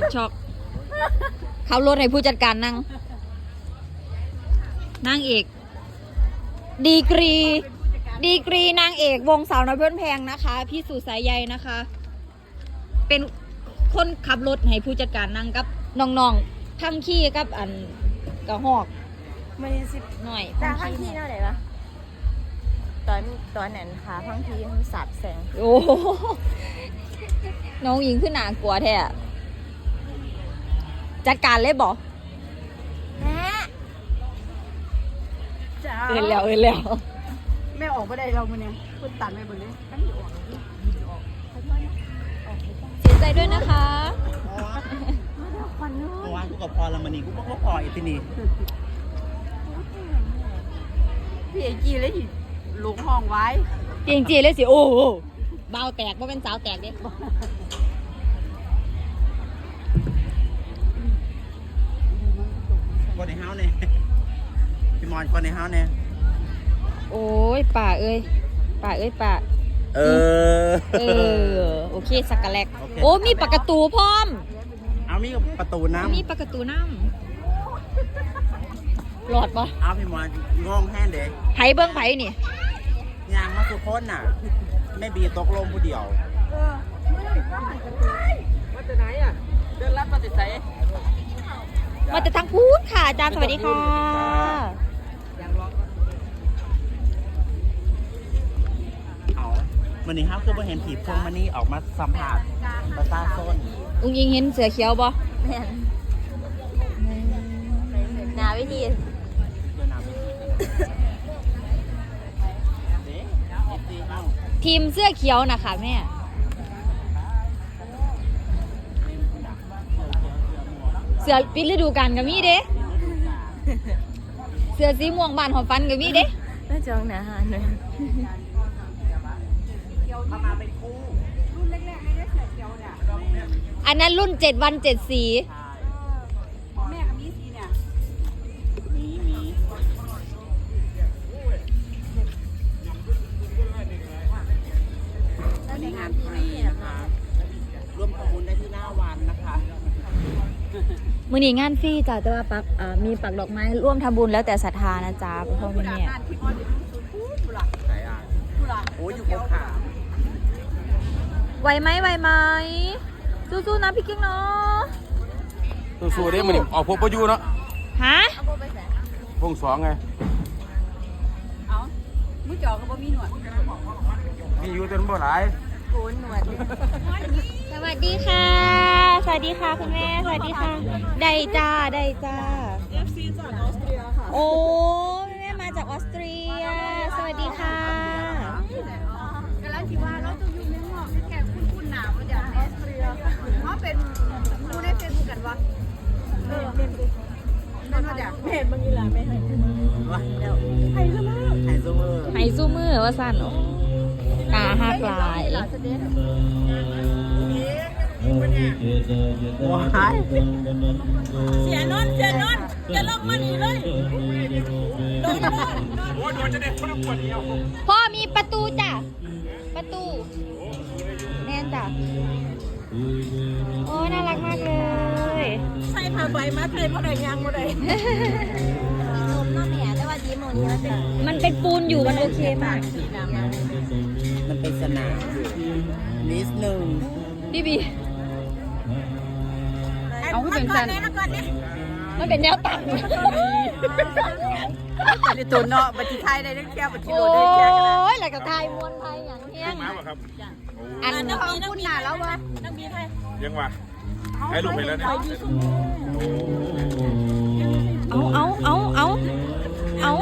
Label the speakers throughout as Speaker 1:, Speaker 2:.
Speaker 1: บช็อกเขารถให้ผู้จัดการนั่งนางเอก ดีกรี ดีกรีนางเอกวงสาวน้อยเพื่อนแพงนะคะ พี่สุสายใยนะคะ เป็นคนขับรถให้ผู้จัดการนั่งกับน้องๆทั้งขี้กับอันกระหอก
Speaker 2: ไม่สิ
Speaker 1: หน่อย
Speaker 2: ตาพังทีเท่าไหร่ปะตอนตอนนั้นค่ะพังทีมันสาบแสง
Speaker 1: โอ้โหน้องหญิงขึ้นหนากลัวแท้อะ จัดการเลยบอก
Speaker 2: แม่
Speaker 3: จ้า
Speaker 1: เอินแล้วเอินแล้ว
Speaker 3: แม่ออกไม่ได้เรามันเนี่ยคุณตัดไม่หมดเลยตั้งอยู่ออก
Speaker 1: เสียใจด้วยนะคะ
Speaker 3: ควันเนื้
Speaker 4: เมื่อวานกูกับพอละมันนี่กูบอกว่าพออีกทีนี่
Speaker 3: พี่เอจีเลยที่ลงห้องไว้
Speaker 1: จริงจีเลยสิ โอ้โหเบาแตกว่าเป็นสาวแตกเด้
Speaker 4: คนในเฮาเนี่ยพี่มอนคนในเฮาเนี่ย
Speaker 1: โอ้ยป่าเอ้ยป่าเอ้ยป่า
Speaker 4: เออ
Speaker 1: เออ โอเคสักกะแลก
Speaker 4: โอเค
Speaker 1: โอ้มีปากกระตูพร้อม
Speaker 4: เอามีกับประตูน้
Speaker 1: มีปากกระตูน้ำหลอดปะำ
Speaker 4: เอาพี่มอนงงแห้งเด็ก
Speaker 1: ไผเบิ้งไผนี่
Speaker 4: ยางมาสุคนน่ะไม่บีตกลงผู้เดียว
Speaker 3: มาจากไหนอะเดินรับมาจากไหน
Speaker 1: มาแต่ทางพูดค่ะอาจารย์สวัสดีค่ะ
Speaker 4: เอาวันนี้เฮาคือบ่เห็นผีพวงมานี่ออกมาสัมผัสประชาชน
Speaker 1: อุ้งยิงเห็นเสือเขียวปะ
Speaker 2: แม่นหนาวิธี
Speaker 4: เดินนำเด็กเอฟซีเฮา
Speaker 1: ทีมเสื้อเขียวนะคะแม่ เสือปิดฤดูกาลก็มีเด้เสือสีม่วงบานหอมฟันก็มีเด้
Speaker 2: น่าจองหนาหาหน่อย
Speaker 4: เข้ามาเป็นคู่
Speaker 1: อันนั้นรุ่นเจ็ดวันเจ็ดสี
Speaker 3: มื
Speaker 1: อนีงานฟรีจ้ะแต่ว่าปักอ่ามีปักดอกไม้ร่วมทำบุญแล้วแต่ศรัทธานะจ๊ะพ่อแม่
Speaker 3: งานที่ออนอยู่สุดพูดผู้หลัก
Speaker 4: ไหนอะ
Speaker 3: ผู้หลัก
Speaker 4: โอ้ยอยู่บนขา
Speaker 1: ไหวไหมไหวไหมสู้ๆนะพี่กิ๊กเนาะ
Speaker 5: สู้ๆเด้มันนี่ออกพบประยูเนาะ
Speaker 1: ฮะ
Speaker 2: เอาโบไปใส่
Speaker 5: พงสองไง
Speaker 3: เอามือจอก็บ่มีหนวด
Speaker 5: มีอยู่จนบ่หลาย
Speaker 2: โกนหนวด
Speaker 1: สวัสดีค่ะ สวัสดีค่ะคุณแม่ สวัสดีค่ะ ได้จ้า ได้จ้า
Speaker 3: FC จากออสเตรียค่ะ
Speaker 1: โอ้แม่มาจากออสเตรีย สวัสดีค่ะ
Speaker 3: กำลังคิดว่าเราจะอยู่ในห้องแก่คุณคุณหนาวมาจากออสเตรียเพราะเป็นมูในเฟซบุ๊กกันวะเออเป็นเป็นมาจากเพจบางทีละไม่ให้
Speaker 4: วะ
Speaker 3: ใครก็มา
Speaker 4: ไฮโซเวอร์
Speaker 1: ไฮซูมือว่าสั่นโอ้ ตาหักหลาย
Speaker 4: ว้าย
Speaker 3: เสียนนเสียนนจะลงมาหนีเลยโดนโดน
Speaker 1: พ่อมีประตูจ้ะ ประตู แน่นจ้ะ โอ้ น่ารักมากเลย
Speaker 3: ใส่ผ้าใบมาใส่ผ้าใดยางมาใด
Speaker 2: มนี้มันเป็น
Speaker 1: มันเป็นปูนอยู่มันโอเคมาก
Speaker 2: สีดำ
Speaker 4: มันเป็นสนามนิดนึง
Speaker 1: พี่บี
Speaker 3: เอาขึ้นเป็นสัน
Speaker 1: มันเป็นแนวตั้ง
Speaker 3: ในตัวเนาะบัตรไทยได้ทั้งแค่บัตรกิ
Speaker 1: โอ้
Speaker 3: โลได้แค่กัน
Speaker 1: ยแล้วก็ทายมวนไทยอย่างเที่ยง
Speaker 5: มาบ่ครับ
Speaker 1: อัน
Speaker 3: น้ำมีน้ำมีหนาแล้ววะน้ำมีไทย
Speaker 5: ยังวะให้ลูกไปแล้วเนี่ย
Speaker 1: เอาเอาเอาเอาเอา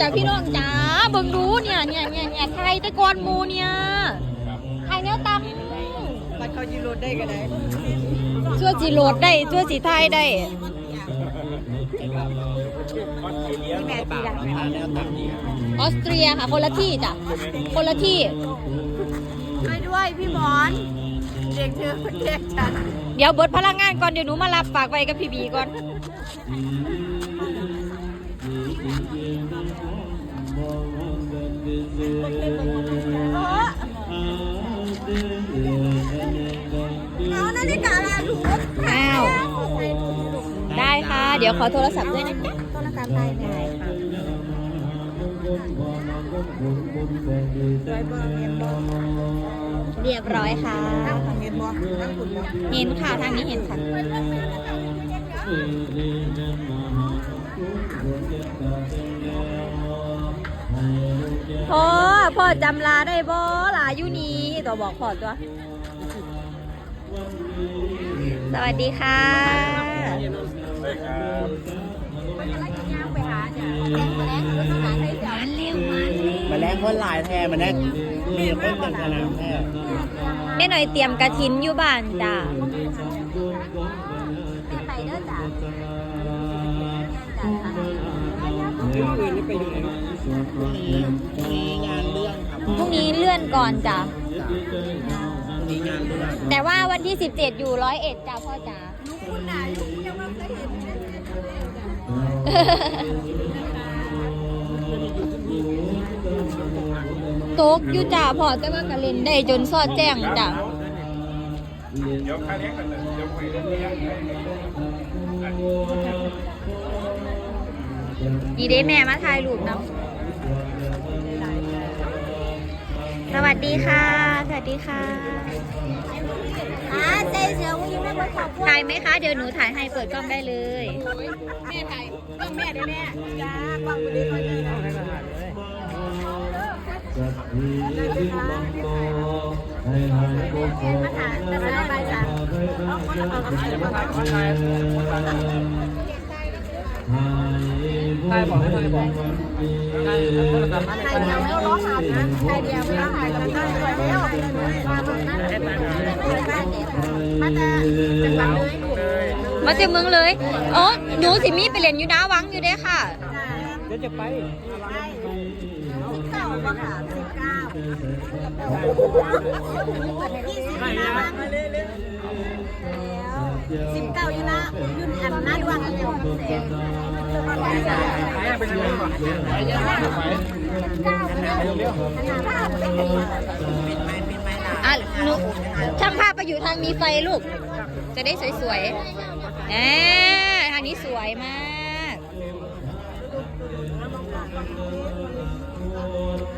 Speaker 1: จ้าพี่น้องจ้าเบิ่งดูเนี่ยเนี่ยเนี่ยเนี่ยไทยแตะกอนหมูเนี่ยไทยแนวตั้ง
Speaker 3: บัตรเขายูโรได้กันเลย
Speaker 1: ชั่วจีโหลดได้ชั่วจีไทยได้
Speaker 4: แม่ตีดังนะคะแนวตั้งนี้
Speaker 1: ออสเตรียค่ะคนละที่จ้ะคนละที่
Speaker 3: ช่วยด้วยพี่หมอนเด็กเธอเด็กฉัน
Speaker 1: เดี๋ยวเบิดพลังงานก่อนเดี๋ยวหนูมารับฝากไว้กับพี่บีก่อน
Speaker 3: เอาาว ได้ค่ะ
Speaker 1: เดี๋ยวขอโทรศัพท์ด้วยนะจ๊ะ
Speaker 2: โทรศัพท์ได้ไหมคะเรียบ
Speaker 1: ร้อยค่ะ
Speaker 2: เห็
Speaker 1: นค่ะทางนี้เห็นค่ะ พ่อพ่อจำลาได้บ่ลาอยู่นี่ตัวบอกพ่อตัว สวัสดีค่ะมา
Speaker 4: แล้วคนหลายแทนมาแล้วมีคนจังกระน้ำแทน
Speaker 1: แม่หน่อยเตรียมกระถินอยู่บ้านจ้ะ
Speaker 2: ไปเด้อจ้ะ
Speaker 4: พรุ่งนี้มีงานเลื่อนครับ
Speaker 1: พรุ่งนี้เลื่อนก่อนจ้ะ
Speaker 4: พรุ่งนี้งานเลื่อน
Speaker 1: แต่ว่าวันที่ 17 อยู่ร้อยเอ็ดจ้าพ่อจ๋า
Speaker 3: คุณไหนยังไม่เคยเห็นเล
Speaker 1: ยกอยู่จ้าพอจะว่ากะเลินได้จนซอดแจ้งจ้ะ
Speaker 5: ดียีได้
Speaker 1: แม่มาถ่ายรูปนะ สวัสดีค่ะ สวัสดีค่ะ
Speaker 2: ใจเสียงยิ้มได้ไหมขอบคุณ
Speaker 1: ถ่ายไหมคะ เดี๋ยวหนูถ่ายให้เปิดกล้องได้เลย
Speaker 3: แม่ถ่ายกล้องแม่ได้แม่จ้ากล้องไม่ได้ค่อยได้นะ ใต้บอกให้เลยบอก
Speaker 2: ใตครเดียวไม่ร้องหานะใครเดียวไม่ร้องหากันได้เลยแล้วมาแต่
Speaker 1: มาแต่เมืองเลย โอ้หนูสิมีไปเล่นอยู่นะวังอยู่เด้ค่ะ
Speaker 4: เดี๋ยวจะไปใช่
Speaker 2: สิบเก้าป่ะค่ะสิบเก้ายี่สิบนะบ้างสิบเก้ายู่ละยุ่นอันน่าดวงกันเดียวเสีย
Speaker 5: ไปยังไปยังไปไป
Speaker 1: อะหนูช่างภาพไปอยู่ทางมีไฟลูก จะได้สวยๆแหมทางนี้สวยมาก